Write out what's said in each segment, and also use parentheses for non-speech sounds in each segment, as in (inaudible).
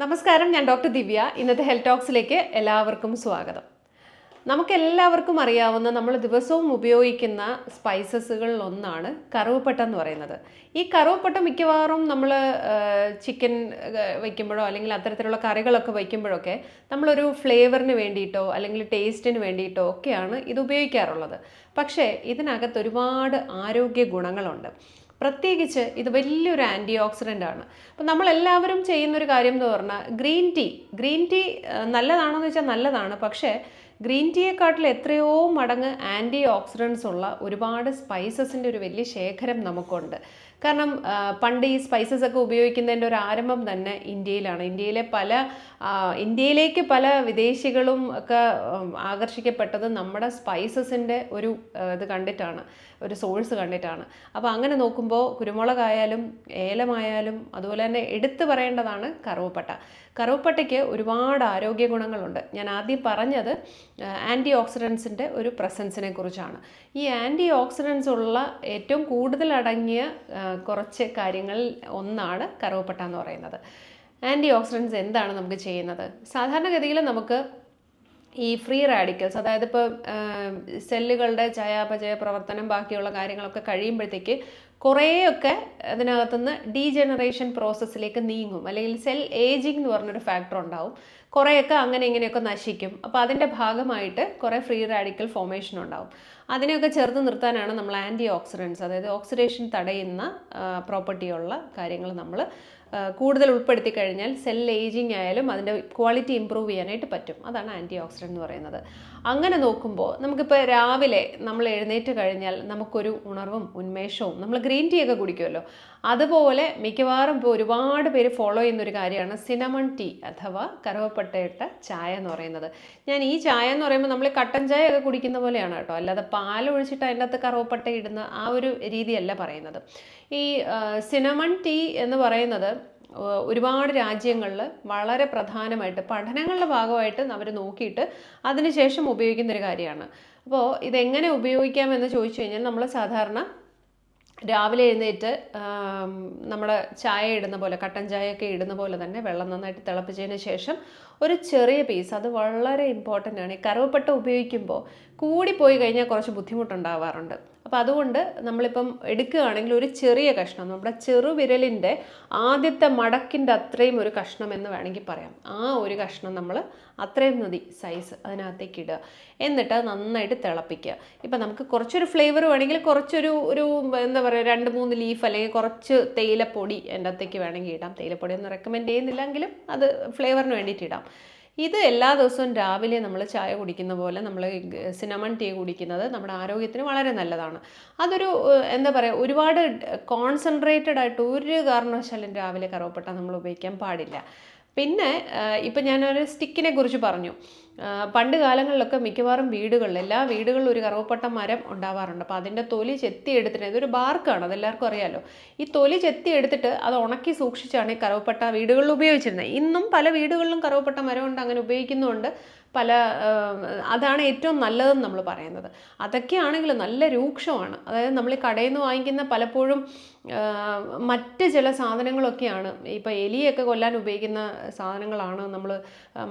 നമസ്കാരം ഞാൻ ഡോക്ടർ ദിവ്യ. ഇന്നത്തെ ഹെൽത്ത് ടോക്സിലേക്ക് എല്ലാവർക്കും സ്വാഗതം. നമുക്കെല്ലാവർക്കും അറിയാവുന്ന നമ്മൾ ദിവസവും ഉപയോഗിക്കുന്ന സ്പൈസസുകളിൽ ഒന്നാണ് കറുവപ്പട്ട എന്ന് പറയുന്നത്. ഈ കറുവപ്പട്ട മിക്കവാറും നമ്മൾ ചിക്കൻ വയ്ക്കുമ്പോഴോ അല്ലെങ്കിൽ അത്തരത്തിലുള്ള കറികളൊക്കെ വയ്ക്കുമ്പോഴൊക്കെ നമ്മളൊരു ഫ്ലേവറിന് വേണ്ടിയിട്ടോ അല്ലെങ്കിൽ ടേസ്റ്റിന് വേണ്ടിയിട്ടോ ഒക്കെയാണ് ഇത് ഉപയോഗിക്കാറുള്ളത്. പക്ഷേ ഇതിനകത്ത് ഒരുപാട് ആരോഗ്യ ഗുണങ്ങളുണ്ട്. പ്രത്യേകിച്ച് ഇത് വലിയൊരു ആന്റി ഓക്സിഡന്റ് ആണ്. അപ്പം നമ്മളെല്ലാവരും ചെയ്യുന്നൊരു കാര്യം എന്ന് പറഞ്ഞാൽ ഗ്രീൻ ടീ ഗ്രീൻ ടീ നല്ലതാണോ എന്ന് വെച്ചാൽ നല്ലതാണ്. പക്ഷേ ഗ്രീൻ ടീയെക്കാട്ടിൽ എത്രയോ മടങ്ങ് ആന്റി ഓക്സിഡൻസ് ഉള്ള ഒരുപാട് സ്പൈസസിന്റെ ഒരു വലിയ ശേഖരം നമുക്കുണ്ട്. കാരണം പണ്ട് ഈ സ്പൈസസ് ഒക്കെ ഉപയോഗിക്കുന്നതിന്റെ ഒരു ആരംഭം തന്നെ ഇന്ത്യയിലാണ്. ഇന്ത്യയിലെ പല ഇന്ത്യയിലേക്ക് പല വിദേശികളും ഒക്കെ ആകർഷിക്കപ്പെട്ടത് നമ്മുടെ സ്പൈസസിന്റെ ഒരു ഇത് കണ്ടിട്ടാണ്. ഒരു സോഴ്സ് കണ്ടിട്ടാണ്. അപ്പോൾ അങ്ങനെ നോക്കുമ്പോൾ കുരുമുളകായാലും ഏലമായാലും അതുപോലെ തന്നെ എടുത്തു പറയേണ്ടതാണ് കറുവപ്പട്ട. കറുവപ്പട്ടയ്ക്ക് ഒരുപാട് ആരോഗ്യ ഗുണങ്ങളുണ്ട് ഞാൻ ആദ്യം പറഞ്ഞത് ആന്റി ഓക്സിഡൻസിന്റെ ഒരു പ്രസൻസിനെ കുറിച്ചാണ്. ഈ ആന്റി ഓക്സിഡൻസ് ഉള്ള ഏറ്റവും ആ, കുറച്ച് കാര്യങ്ങളിൽ ഒന്നാണ് കറുവപ്പട്ട എന്ന് പറയുന്നത്. ആന്റി ഓക്സിഡൻസ് എന്താണ് നമുക്ക് ചെയ്യുന്നത്? സാധാരണഗതിയിൽ നമുക്ക് ഈ ഫ്രീ റാഡിക്കൽസ് അതായത് ഇപ്പോൾ സെല്ലുകളുടെ ചയാപചയ പ്രവർത്തനം ബാക്കിയുള്ള കാര്യങ്ങളൊക്കെ കഴിയുമ്പോഴത്തേക്ക് കുറേയൊക്കെ അതിനകത്തുനിന്ന് ഡീജനറേഷൻ പ്രോസസ്സിലേക്ക് നീങ്ങും. അല്ലെങ്കിൽ സെൽ ഏജിങ് എന്ന് പറഞ്ഞൊരു ഫാക്ടർ ഉണ്ടാവും. കുറേയൊക്കെ അങ്ങനെ ഇങ്ങനെയൊക്കെ നശിക്കും. അപ്പോൾ അതിന്റെ ഭാഗമായിട്ട് കുറേ ഫ്രീ റാഡിക്കൽ ഫോമേഷൻ ഉണ്ടാവും. അതിനെയൊക്കെ ചേർത്ത് നിർത്താനാണ് നമ്മൾ ആന്റി ഓക്സിഡൻസ് അതായത് ഓക്സിഡേഷൻ തടയുന്ന പ്രോപ്പർട്ടിയുള്ള കാര്യങ്ങൾ നമ്മൾ കൂടുതൽ ഉൾപ്പെടുത്തി കഴിഞ്ഞാൽ സെൽ ഏജിങ് ആയാലും അതിന്റെ ക്വാളിറ്റി ഇമ്പ്രൂവ് ചെയ്യാനായിട്ട് പറ്റും. അതാണ് ആന്റി ഓക്സിഡന്റ് എന്ന് പറയുന്നത്. അങ്ങനെ നോക്കുമ്പോൾ നമുക്കിപ്പോൾ രാവിലെ നമ്മൾ എഴുന്നേറ്റ് കഴിഞ്ഞാൽ നമുക്കൊരു ഉണർവും ഉന്മേഷവും നമ്മൾ ഗ്രീൻ ടീ ഒക്കെ കുടിക്കുമല്ലോ. അതുപോലെ മിക്കവാറും ഇപ്പോൾ ഒരുപാട് പേര് ഫോളോ ചെയ്യുന്ന ഒരു കാര്യമാണ് സിനമൺ ടീ അഥവാ കറുവപ്പട്ടയിട്ട ചായ എന്ന് പറയുന്നത്. ഞാൻ ഈ ചായ എന്ന് പറയുമ്പോൾ നമ്മൾ കട്ടൻ ചായ ഒക്കെ കുടിക്കുന്ന പോലെയാണ് കേട്ടോ. അല്ലാതെ പാൽ ഒഴിച്ചിട്ട് അതിന്റെ അകത്ത് കറുവപ്പട്ട ഇടുന്ന ആ ഒരു രീതിയല്ല പറയുന്നത്. ഈ സിനമൺ ടീ എന്ന് പറയുന്നത് ഒരുപാട് രാജ്യങ്ങളിൽ വളരെ പ്രധാനമായിട്ട് പഠനങ്ങളുടെ ഭാഗമായിട്ട് അവർ നോക്കിയിട്ട് അതിനുശേഷം ഉപയോഗിക്കുന്ന ഒരു കാര്യമാണ്. അപ്പോൾ ഇതെങ്ങനെ ഉപയോഗിക്കാമെന്ന് ചോദിച്ചു കഴിഞ്ഞാൽ നമ്മൾ സാധാരണ രാവിലെ എഴുന്നേറ്റ് നമ്മുടെ ചായ ഇടുന്ന പോലെ കട്ടൻ ചായയൊക്കെ ഇടുന്ന പോലെ തന്നെ വെള്ളം നന്നായിട്ട് തിളപ്പിച്ചതിന് ശേഷം ഒരു ചെറിയ പീസ് അത് വളരെ ഇമ്പോർട്ടന്റ് ആണ്. ഈ കറുവപ്പട്ട ഉപയോഗിക്കുമ്പോൾ കൂടിപ്പോയി കഴിഞ്ഞാൽ കുറച്ച് ബുദ്ധിമുട്ടുണ്ടാവാറുണ്ട്. അപ്പോൾ അതുകൊണ്ട് നമ്മളിപ്പം എടുക്കുകയാണെങ്കിൽ ഒരു ചെറിയ കഷ്ണം നമ്മുടെ ചെറുവിരലിന്റെ ആദ്യത്തെ മടക്കിന്റെ അത്രയും ഒരു കഷ്ണം എന്ന് വേണമെങ്കിൽ പറയാം. ആ ഒരു കഷ്ണം നമ്മൾ അത്രയും മതി സൈസ് അതിനകത്തേക്ക് ഇടുക. എന്നിട്ട് നന്നായിട്ട് തിളപ്പിക്കുക. ഇപ്പം നമുക്ക് കുറച്ചൊരു ഫ്ലേവർ വേണമെങ്കിൽ കുറച്ചൊരു ഒരു എന്താ പറയുക രണ്ട് മൂന്ന് ലീഫ് അല്ലെങ്കിൽ കുറച്ച് തേയിലപ്പൊടി എന്റെ അകത്തേക്ക് വേണമെങ്കിൽ ഇടാം. തേയിലപ്പൊടി ഒന്നും റെക്കമെൻഡ് ചെയ്യുന്നില്ലെങ്കിലും അത് ഫ്ലേവറിന് വേണ്ടിയിട്ട് ഇടാം. ഇത് എല്ലാ ദിവസവും രാവിലെ നമ്മൾ ചായ കുടിക്കുന്ന പോലെ നമ്മൾ സിനമൺ ടീ കുടിക്കുന്നത് നമ്മുടെ ആരോഗ്യത്തിന് വളരെ നല്ലതാണ്. അതൊരു എന്താ പറയുക ഒരുപാട് കോൺസെൻട്രേറ്റഡ് ആയിട്ട് ഒരു കാരണവശാലും രാവിലെ കറുവപ്പട്ട നമ്മൾ ഉപയോഗിക്കാൻ പാടില്ല. പിന്നെ ഇപ്പം ഞാനൊരു സ്റ്റിക്കിനെ കുറിച്ച് പറഞ്ഞു. പണ്ട് കാലങ്ങളിലൊക്കെ മിക്കവാറും വീടുകളിൽ എല്ലാ വീടുകളിലും ഒരു കറുവപ്പട്ട മരം ഉണ്ടാവാറുണ്ട്. അപ്പോൾ അതിന്റെ തൊലി ചെത്തി എടുത്തിട്ട് ഇതൊരു ബാർക്കാണ് അതെല്ലാവർക്കും അറിയാമല്ലോ ഈ തൊലി ചെത്തി എടുത്തിട്ട് അത് ഉണക്കി സൂക്ഷിച്ചാണ് ഈ കറുവപ്പട്ട വീടുകളിൽ ഉപയോഗിച്ചിരുന്നത്. ഇന്നും പല വീടുകളിലും കറുവപ്പട്ട മരം കൊണ്ട് അങ്ങനെ ഉപയോഗിക്കുന്നുണ്ട് പല അതാണ് ഏറ്റവും നല്ലതെന്ന് നമ്മൾ പറയുന്നത്. അതൊക്കെയാണെങ്കിൽ നല്ല രൂക്ഷമാണ്. അതായത് നമ്മൾ ഈ കടയിൽ നിന്ന് വാങ്ങിക്കുന്ന പലപ്പോഴും മറ്റ് ചില സാധനങ്ങളൊക്കെയാണ്. ഇപ്പോൾ എലിയൊക്കെ കൊല്ലാൻ ഉപയോഗിക്കുന്ന സാധനങ്ങളാണ് നമ്മൾ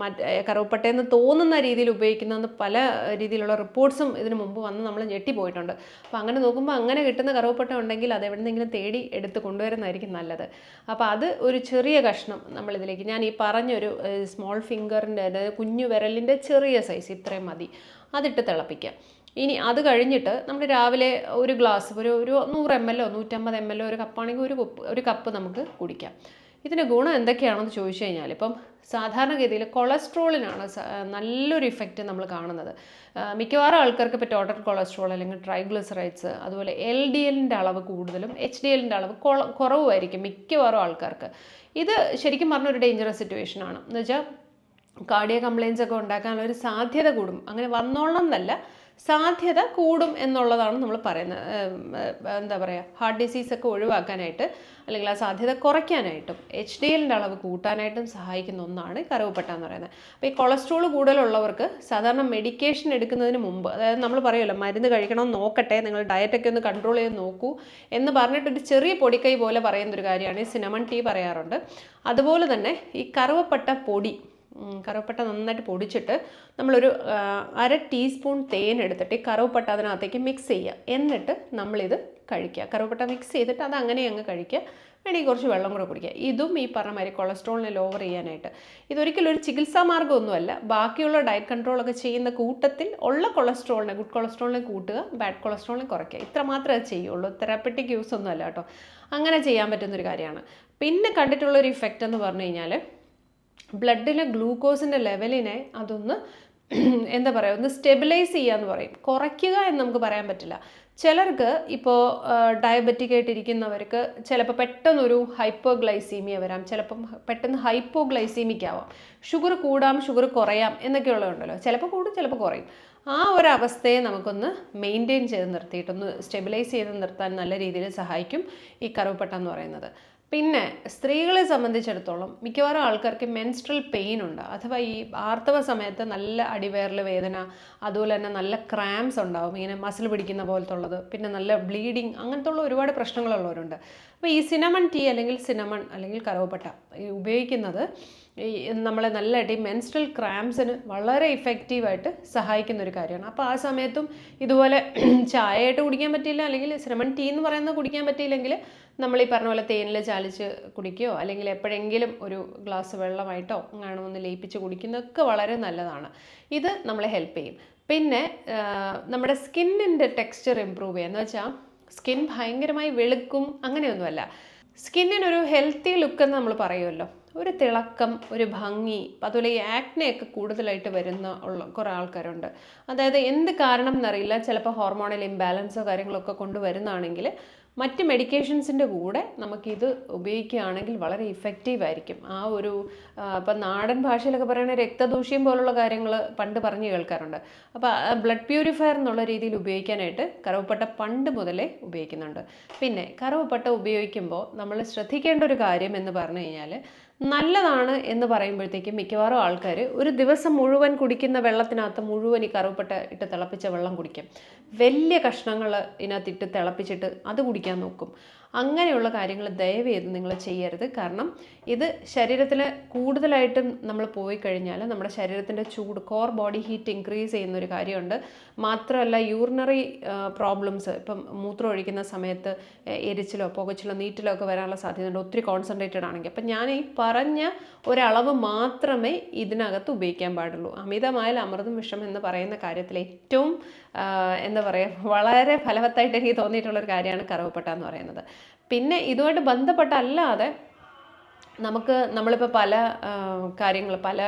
മറ്റ് കറുവപ്പട്ടയെന്ന് തോന്നുന്ന രീതിയിൽ ഉപയോഗിക്കുന്നതെന്ന് പല രീതിയിലുള്ള റിപ്പോർട്ട്സും ഇതിനു മുമ്പ് വന്ന് നമ്മൾ ഞെട്ടിപ്പോയിട്ടുണ്ട്. അപ്പോൾ അങ്ങനെ നോക്കുമ്പോൾ അങ്ങനെ കിട്ടുന്ന കറുവപ്പട്ട ഉണ്ടെങ്കിൽ അത് എവിടെന്നെങ്കിലും തേടി എടുത്ത് കൊണ്ടുവരുന്നതായിരിക്കും നല്ലത്. അപ്പോൾ അത് ഒരു ചെറിയ കഷ്ണം നമ്മളിതിലേക്ക് ഞാൻ ഈ പറഞ്ഞൊരു സ്മോൾ ഫിംഗറിന്റെ അതായത് കുഞ്ഞു വിരലിന്റെ ചെറിയ സൈസ് ഇത്രയും മതി. അതിട്ട് തിളപ്പിക്കുക ഇനി അത് കഴിഞ്ഞിട്ട് നമ്മൾ രാവിലെ ഒരു ഗ്ലാസ് ഒരു ഒരു നൂറ് എം എല്ലോ നൂറ്റമ്പത് എം എല്ലോ ഒരു കപ്പാണെങ്കിൽ ഒരു കപ്പ് ഒരു കപ്പ് നമുക്ക് കുടിക്കാം. ഇതിന്റെ ഗുണം എന്തൊക്കെയാണെന്ന് ചോദിച്ചു കഴിഞ്ഞാൽ ഇപ്പം സാധാരണഗതിയിൽ കൊളസ്ട്രോളിനാണ് നല്ലൊരു ഇഫക്റ്റ് നമ്മൾ കാണുന്നത്. മിക്കവാറും ആൾക്കാർക്ക് ഇപ്പോൾ ടോട്ടൽ കൊളസ്ട്രോൾ അല്ലെങ്കിൽ ട്രൈഗ്ലിസറൈഡ്സ് അതുപോലെ എൽ ഡി എല്ലിന്റെ അളവ് കൂടുതലും എച്ച് ഡി എല്ലിന്റെ അളവ് കുറവുമായിരിക്കും മിക്കവാറും ആൾക്കാർക്ക്. ഇത് ശരിക്കും പറഞ്ഞ ഒരു ഡേഞ്ചറസ് സിറ്റുവേഷൻ ആണ്. എന്ന് വെച്ചാൽ കാർഡിയ കംപ്ലയിൻസ് ഒക്കെ ഉണ്ടാക്കാനുള്ള ഒരു സാധ്യത കൂടും. അങ്ങനെ വന്നോളണം എന്നല്ല സാധ്യത കൂടും എന്നുള്ളതാണ് നമ്മൾ പറയുന്നത്. എന്താ പറയുക ഹാർട്ട് ഡിസീസ് ഒക്കെ ഒഴിവാക്കാനായിട്ട് അല്ലെങ്കിൽ ആ സാധ്യത കുറയ്ക്കാനായിട്ടും എച്ച് ഡി എല്ലിന്റെ അളവ് കൂട്ടാനായിട്ടും സഹായിക്കുന്ന ഒന്നാണ് കറുവപ്പട്ട എന്ന് പറയുന്നത്. അപ്പോൾ ഈ കൊളസ്ട്രോൾ കൂടുതലുള്ളവർക്ക് സാധാരണ മെഡിക്കേഷൻ എടുക്കുന്നതിന് മുമ്പ് അതായത് നമ്മൾ പറയുമല്ലോ മരുന്ന് കഴിക്കണമെന്ന് നോക്കട്ടെ നിങ്ങൾ ഡയറ്റൊക്കെ ഒന്ന് കൺട്രോൾ ചെയ്ത് നോക്കൂ എന്ന് പറഞ്ഞിട്ട് ഒരു ചെറിയ പൊടിക്കൈ പോലെ പറയുന്നൊരു കാര്യമാണ് ഈ സിനമൺ ടീ പറയാറുണ്ട്. അതുപോലെ തന്നെ ഈ കറുവപ്പട്ട പൊടി കറുവപ്പട്ട നന്നായിട്ട് പൊടിച്ചിട്ട് നമ്മളൊരു അര ടീസ്പൂൺ തേൻ എടുത്തിട്ട് ഈ കറുവപ്പട്ട അതിനകത്തേക്ക് മിക്സ് ചെയ്യുക. എന്നിട്ട് നമ്മളിത് കഴിക്കുക. കറുവപ്പട്ട മിക്സ് ചെയ്തിട്ട് അത് അങ്ങനെ അങ്ങ് കഴിക്കുക. വേണമെങ്കിൽ കുറച്ച് വെള്ളം കൂടെ കുടിക്കുക. ഇതും ഈ പറഞ്ഞ മാതിരി കൊളസ്ട്രോളിനെ ലോവർ ചെയ്യാനായിട്ട്. ഇതൊരിക്കലും ഒരു ചികിത്സാ മാർഗമൊന്നുമല്ല. ബാക്കിയുള്ള ഡയറ്റ് കൺട്രോളൊക്കെ ചെയ്യുന്ന കൂട്ടത്തിൽ ഉള്ള കൊളസ്ട്രോളിനെ ഗുഡ് കൊളസ്ട്രോളിനെ കൂട്ടുക ബാഡ് കൊളസ്ട്രോളിനെ കുറയ്ക്കുക. ഇത്ര മാത്രമേ ചെയ്യുള്ളൂ. തെറാപ്പറ്റിക് യൂസ് ഒന്നുമല്ല കേട്ടോ. അങ്ങനെ ചെയ്യാൻ പറ്റുന്നൊരു കാര്യമാണ്. പിന്നെ കണ്ടിട്ടുള്ളൊരു ഇഫക്റ്റ് എന്ന് പറഞ്ഞു കഴിഞ്ഞാൽ ബ്ലഡിലെ ഗ്ലൂക്കോസിന്റെ ലെവലിനെ അതൊന്ന് (clears throat) എന്താ പറയുക ഒന്ന് സ്റ്റെബിലൈസ് ചെയ്യുക എന്ന് പറയും. കുറയ്ക്കുക എന്ന് നമുക്ക് പറയാൻ പറ്റില്ല. ചിലർക്ക് ഇപ്പോൾ ഡയബറ്റിക് ആയിട്ടിരിക്കുന്നവർക്ക് ചിലപ്പോൾ പെട്ടെന്നൊരു ഹൈപ്പോഗ്ലൈസീമിയ വരാം. ചിലപ്പം പെട്ടെന്ന് ഹൈപ്പോഗ്ലൈസീമിക് ആവാം. ഷുഗർ കൂടാം ഷുഗർ കുറയാം എന്നൊക്കെയുള്ളതുണ്ടല്ലോ ചിലപ്പോൾ കൂടും ചിലപ്പോൾ കുറയും. ആ ഒരു അവസ്ഥയെ നമുക്കൊന്ന് മെയിന്റെയിൻ ചെയ്ത് നിർത്തിയിട്ടൊന്ന് സ്റ്റെബിലൈസ് ചെയ്ത് നിർത്താൻ നല്ല രീതിയിൽ സഹായിക്കും ഈ കറുവപ്പട്ട എന്ന് പറയുന്നത്. പിന്നെ സ്ത്രീകളെ സംബന്ധിച്ചിടത്തോളം മിക്കവാറും ആൾക്കാർക്ക് മെൻസ്ട്രൽ പെയിൻ ഉണ്ട്. അഥവാ ഈ ആർത്തവ സമയത്ത് നല്ല അടിവയറിൽ വേദന അതുപോലെ തന്നെ നല്ല ക്രാംസ് ഉണ്ടാവും. ഇങ്ങനെ മസിൽ പിടിക്കുന്ന പോലത്തുള്ളത് പിന്നെ നല്ല ബ്ലീഡിങ് അങ്ങനത്തെ ഉള്ള ഒരുപാട് പ്രശ്നങ്ങളുള്ളവരുണ്ട്. അപ്പോൾ ഈ സിനമൺ ടീ അല്ലെങ്കിൽ സിനമൺ അല്ലെങ്കിൽ കറുവപ്പട്ട ഉപയോഗിക്കുന്നത് നമ്മളെ നല്ല ഈ മെൻസ്ട്രൽ ക്രാംസിന് വളരെ ഇഫക്റ്റീവായിട്ട് സഹായിക്കുന്ന ഒരു കാര്യമാണ്. അപ്പോൾ ആ സമയത്തും ഇതുപോലെ (clears throat) ചായയായിട്ട് കുടിക്കാൻ പറ്റിയില്ല അല്ലെങ്കിൽ സിനമൺ ടീ എന്ന് പറയുന്നത് കുടിക്കാൻ പറ്റിയില്ലെങ്കിൽ നമ്മൾ ഈ പറഞ്ഞ പോലെ തേനിൽ ചാലിച്ച് കുടിക്കുകയോ അല്ലെങ്കിൽ എപ്പോഴെങ്കിലും ഒരു ഗ്ലാസ് വെള്ളമായിട്ടോ അങ്ങനെ ഒന്ന് ലയിപ്പിച്ച് കുടിക്കുന്നതൊക്കെ വളരെ നല്ലതാണ്. ഇത് നമ്മളെ ഹെൽപ്പ് ചെയ്യും. പിന്നെ നമ്മുടെ സ്കിന്നിന്റെ ടെക്സ്ചർ ഇമ്പ്രൂവ് ചെയ്യുക. എന്ന് വെച്ചാൽ സ്കിൻ ഭയങ്കരമായി വെളുക്കും അങ്ങനെയൊന്നുമല്ല. സ്കിന്നിനൊരു ഹെൽത്തി ലുക്ക് എന്ന് നമ്മൾ പറയുമല്ലോ. ഒരു തിളക്കം ഒരു ഭംഗി അതുപോലെ ഈ ആക്നെയൊക്കെ കൂടുതലായിട്ട് വരുന്ന ഉള്ള കുറേ ആൾക്കാരുണ്ട്. അതായത് എന്ത് കാരണം എന്നറിയില്ല ചിലപ്പോൾ ഹോർമോണൽ ഇംബാലൻസോ കാര്യങ്ങളൊക്കെ കൊണ്ടുവരുന്നതാണെങ്കിൽ മറ്റ് മെഡിക്കേഷൻസിന്റെ കൂടെ നമുക്കിത് ഉപയോഗിക്കുകയാണെങ്കിൽ വളരെ ഇഫക്റ്റീവ് ആയിരിക്കും. ആ ഒരു ഇപ്പം നാടൻ ഭാഷയിലൊക്കെ പറയുന്ന രക്തദൂഷ്യം പോലുള്ള കാര്യങ്ങൾ പണ്ട് പറഞ്ഞു കേൾക്കാറുണ്ട്. അപ്പോൾ ബ്ലഡ് പ്യൂരിഫയർ എന്നുള്ള രീതിയിൽ ഉപയോഗിക്കാനായിട്ട് കറുവപ്പട്ട പണ്ട് മുതലേ ഉപയോഗിക്കുന്നുണ്ട്. പിന്നെ കറുവപ്പട്ട ഉപയോഗിക്കുമ്പോൾ നമ്മൾ ശ്രദ്ധിക്കേണ്ട ഒരു കാര്യം എന്ന് പറഞ്ഞു കഴിഞ്ഞാൽ നല്ലതാണ് എന്ന് പറയുമ്പോഴത്തേക്കും മിക്കവാറും ആൾക്കാർ ഒരു ദിവസം മുഴുവൻ കുടിക്കുന്ന വെള്ളത്തിനകത്ത് മുഴുവൻ ഈ കറുവപ്പട്ട ഇട്ട് തിളപ്പിച്ച വെള്ളം കുടിക്കും. വലിയ കഷ്ണങ്ങൾ ഇതിനകത്ത് ഇട്ട് തിളപ്പിച്ചിട്ട് അത് കുടിക്കാൻ നോക്കും. അങ്ങനെയുള്ള കാര്യങ്ങൾ ദയവ് നിങ്ങൾ ചെയ്യരുത്. കാരണം ഇത് ശരീരത്തിൽ കൂടുതലായിട്ടും നമ്മൾ പോയി കഴിഞ്ഞാൽ നമ്മുടെ ശരീരത്തിന്റെ ചൂട് കോർ ബോഡി ഹീറ്റ് ഇൻക്രീസ് ചെയ്യുന്ന ഒരു കാര്യമുണ്ട്. മാത്രമല്ല യൂറിനറി പ്രോബ്ലംസ് ഇപ്പം മൂത്രം ഒഴിക്കുന്ന സമയത്ത് എരിച്ചിലോ പുകച്ചിലോ നീറ്റിലോ ഒക്കെ വരാനുള്ള സാധ്യതയുണ്ട്. ഒത്തിരി കോൺസെൻട്രേറ്റഡ് ആണെങ്കിൽ. അപ്പം ഞാൻ ഈ പറഞ്ഞ ഒരളവ് മാത്രമേ ഇതിനകത്ത് ഉപയോഗിക്കാൻ പാടുള്ളൂ. അമിതമായാൽ അമൃതം വിഷം എന്ന് പറയുന്ന കാര്യത്തിൽ ഏറ്റവും എന്താ പറയുക വളരെ ഫലവത്തായിട്ട് എനിക്ക് തോന്നിയിട്ടുള്ളൊരു കാര്യമാണ് കറുവപ്പട്ട എന്ന് പറയുന്നത്. പിന്നെ ഇതുമായിട്ട് ബന്ധപ്പെട്ടല്ലാതെ നമുക്ക് നമ്മളിപ്പോൾ പല കാര്യങ്ങൾ പല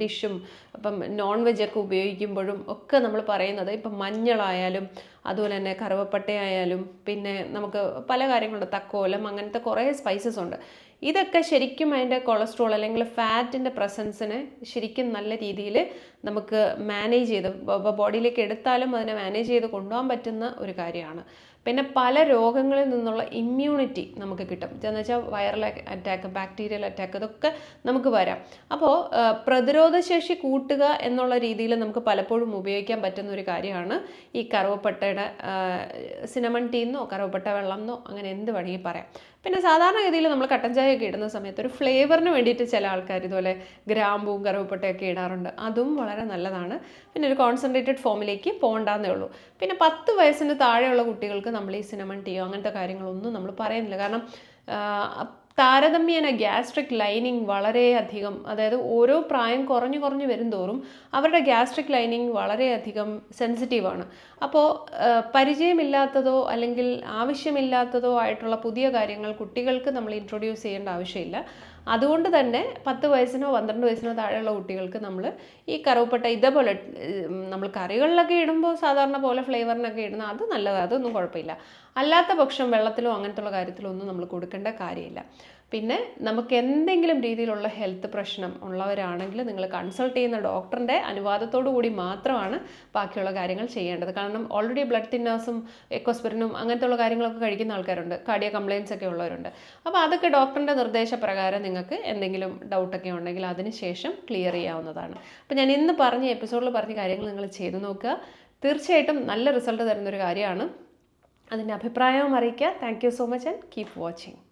ഡിഷും ഇപ്പം നോൺ വെജൊക്കെ ഉപയോഗിക്കുമ്പോഴും ഒക്കെ നമ്മൾ പറയുന്നത് ഇപ്പം മഞ്ഞളായാലും അതുപോലെ തന്നെ കറുവപ്പട്ടയായാലും പിന്നെ നമുക്ക് പല കാര്യങ്ങളുണ്ട്. തക്കോലം അങ്ങനത്തെ കുറേ സ്പൈസസ് ഉണ്ട്. ഇതൊക്കെ ശരിക്കും അതിന്റെ കൊളസ്ട്രോൾ അല്ലെങ്കിൽ ഫാറ്റിന്റെ പ്രസൻസിനെ ശരിക്കും നല്ല രീതിയിൽ നമുക്ക് മാനേജ് ചെയ്ത് ബോഡിയിലേക്ക് എടുത്താലും അതിനെ മാനേജ് ചെയ്ത് കൊണ്ടുപോകാൻ പറ്റുന്ന ഒരു കാര്യമാണ്. പിന്നെ പല രോഗങ്ങളിൽ നിന്നുള്ള ഇമ്മ്യൂണിറ്റി നമുക്ക് കിട്ടും. എന്ന് വെച്ചാൽ വൈറൽ അറ്റാക്ക് ബാക്ടീരിയൽ അറ്റാക്ക് ഇതൊക്കെ നമുക്ക് വരാം. അപ്പോൾ പ്രതിരോധശേഷി കൂട്ടുക എന്നുള്ള രീതിയിൽ നമുക്ക് പലപ്പോഴും ഉപയോഗിക്കാൻ പറ്റുന്ന ഒരു കാര്യമാണ് ഈ കറുവപ്പട്ടയുടെ സിനമൺ ടീന്നോ കറുവപ്പട്ട വെള്ളം എന്നോ അങ്ങനെ എന്ത് വേണമെങ്കിൽ പറയാം. പിന്നെ സാധാരണഗതിയിൽ നമ്മൾ കട്ടൻ ചായ ഒക്കെ ഇടുന്ന സമയത്ത് ഒരു ഫ്ലേവറിന് വേണ്ടിയിട്ട് ചില ആൾക്കാർ ഇതുപോലെ ഗ്രാമ്പൂവും കറുവപ്പട്ടയൊക്കെ ഇടാറുണ്ട്. അതും വളരെ നല്ലതാണ്. പിന്നെ ഒരു കോൺസെൻട്രേറ്റഡ് ഫോമിലേക്ക് പോകണ്ടെന്നേ ഉള്ളൂ. പിന്നെ പത്ത് വയസ്സിന് താഴെയുള്ള കുട്ടികൾക്ക് നമ്മൾ ഈ സിനമൺ ടീയോ അങ്ങനത്തെ കാര്യങ്ങളൊന്നും നമ്മൾ പറയുന്നില്ല. കാരണം താരതമ്യേന ഗ്യാസ്ട്രിക് ലൈനിങ് വളരെയധികം അതായത് ഓരോ പ്രായം കുറഞ്ഞു കുറഞ്ഞു വരുംതോറും അവരുടെ ഗ്യാസ്ട്രിക് ലൈനിങ് വളരെയധികം സെൻസിറ്റീവാണ് അപ്പോൾ പരിചയമില്ലാത്തതോ അല്ലെങ്കിൽ ആവശ്യമില്ലാത്തതോ ആയിട്ടുള്ള പുതിയ കാര്യങ്ങൾ കുട്ടികൾക്ക് നമ്മൾ ഇൻട്രൊഡ്യൂസ് ചെയ്യേണ്ട ആവശ്യമില്ല. അതുകൊണ്ട് തന്നെ പത്ത് വയസ്സിനോ പന്ത്രണ്ട് വയസ്സിനോ താഴെയുള്ള കുട്ടികൾക്ക് നമ്മൾ ഈ കറുവപ്പട്ട ഇതേപോലെ നമ്മൾ കറികളിലൊക്കെ ഇടുമ്പോൾ സാധാരണ പോലെ ഫ്ലേവറിനൊക്കെ ഇടുന്ന അത് നല്ലതാണ് അതൊന്നും കുഴപ്പമില്ല. അല്ലാത്ത പക്ഷം വെള്ളത്തിലോ അങ്ങനത്തുള്ള കാര്യത്തിലോ ഒന്നും നമ്മൾ കൊടുക്കേണ്ട കാര്യമില്ല. പിന്നെ നമുക്ക് എന്തെങ്കിലും രീതിയിലുള്ള ഹെൽത്ത് പ്രശ്നം ഉള്ളവരാണെങ്കിൽ നിങ്ങൾ കൺസൾട്ട് ചെയ്യുന്ന ഡോക്ടറിന്റെ അനുവാദത്തോടു കൂടി മാത്രമാണ് ബാക്കിയുള്ള കാര്യങ്ങൾ ചെയ്യേണ്ടത്. കാരണം ഓൾറെഡി ബ്ലഡ് തിന്നേഴ്സും അങ്ങനത്തെ ഉള്ള കാര്യങ്ങളൊക്കെ കഴിക്കുന്ന ആൾക്കാരുണ്ട്. കാർഡിയ കംപ്ലയിൻസ് ഒക്കെ ഉള്ളവരുണ്ട്. അപ്പോൾ അതൊക്കെ ഡോക്ടറിന്റെ നിർദ്ദേശപ്രകാരം നിങ്ങൾക്ക് എന്തെങ്കിലും ഡൗട്ടൊക്കെ ഉണ്ടെങ്കിൽ അതിന് ശേഷം ക്ലിയർ ചെയ്യാവുന്നതാണ്. അപ്പോൾ ഞാൻ ഇന്ന് പറഞ്ഞ എപ്പിസോഡിൽ പറഞ്ഞ കാര്യങ്ങൾ നിങ്ങൾ ചെയ്തു നോക്കുക. തീർച്ചയായിട്ടും നല്ല റിസൾട്ട് തരുന്നൊരു കാര്യമാണ്. അതിന്റെ അഭിപ്രായവും അറിയിക്കുക. Thank you so much and keep watching